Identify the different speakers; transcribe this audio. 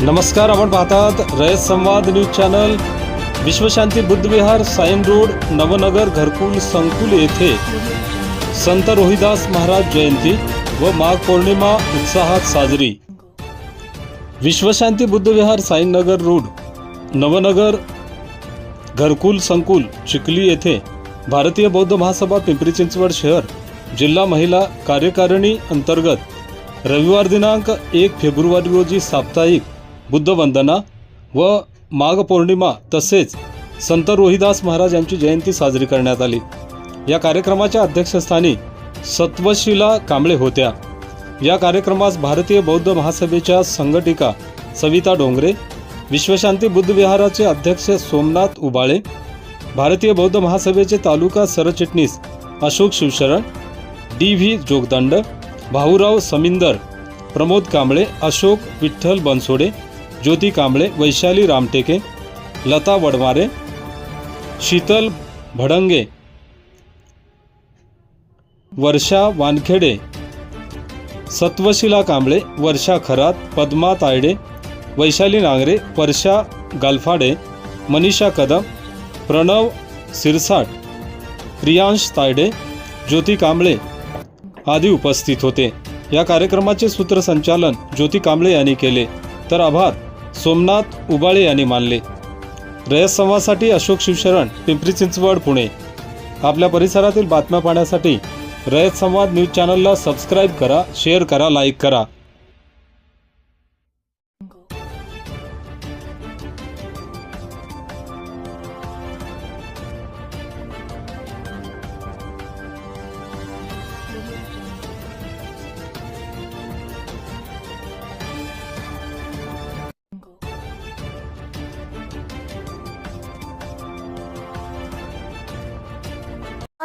Speaker 1: नमस्कार आपण पाहतात रयत संवाद न्यूज चॅनल. विश्वशांती बुद्धविहार साईन रोड नवनगर घरकुल संकुल येथे. संत रोहिदास महाराज जयंती व माघ पौर्णिमा उत्साहात साजरी. विश्वशांती बुद्धविहार साईनगर रोड नवनगर घरकुल संकुल चिखली येथे. भारतीय बौद्ध महासभा पिंपरी चिंचवड शहर जिल्हा महिला कार्यकारिणी अंतर्गत. रविवार दिनांक एक फेब्रुवारी रोजी साप्ताहिक बुद्धवंदना व माघ पौर्णिमा तसेच संत रोहिदास महाराज यांची जयंती साजरी करण्यात आली. या कार्यक्रमाच्या अध्यक्षस्थानी सत्वशिला कांबळे होत्या. या कार्यक्रमास भारतीय बौद्ध महासभेच्या संघटिका सविता डोंगरे विश्वशांती बुद्धविहाराचे अध्यक्ष सोमनाथ उबाळे भारतीय बौद्ध महासभेचे तालुका सरचिटणीस अशोक शिवशरण डी व्ही जोगदंड भाऊराव समिंदर प्रमोद कांबळे अशोक विठ्ठल बनसोडे ज्योती कांबळे वैशाली रामटेके लता वडवारे शीतल भडंगे वर्षा वानखेडे सत्वशिला कांबळे वर्षा खरात पद्मा तायडे वैशाली नांगरे वर्षा गालफाडे मनीषा कदम प्रणव सिरसाट प्रियांश तायडे ज्योती कांबळे आदी उपस्थित होते. या कार्यक्रमाचे सूत्रसंचालन ज्योती कांबळे यांनी केले. तर आभार. सोमनाथ उबाळे यांनी मानले. रयत संवादसाठी अशोक शिवशरण पिंपरी चिंचवड पुणे. आपल्या परिसरातील बातम्या पाहण्यासाठी रयत संवाद न्यूज चॅनलला सबस्क्राईब करा शेअर करा लाईक करा.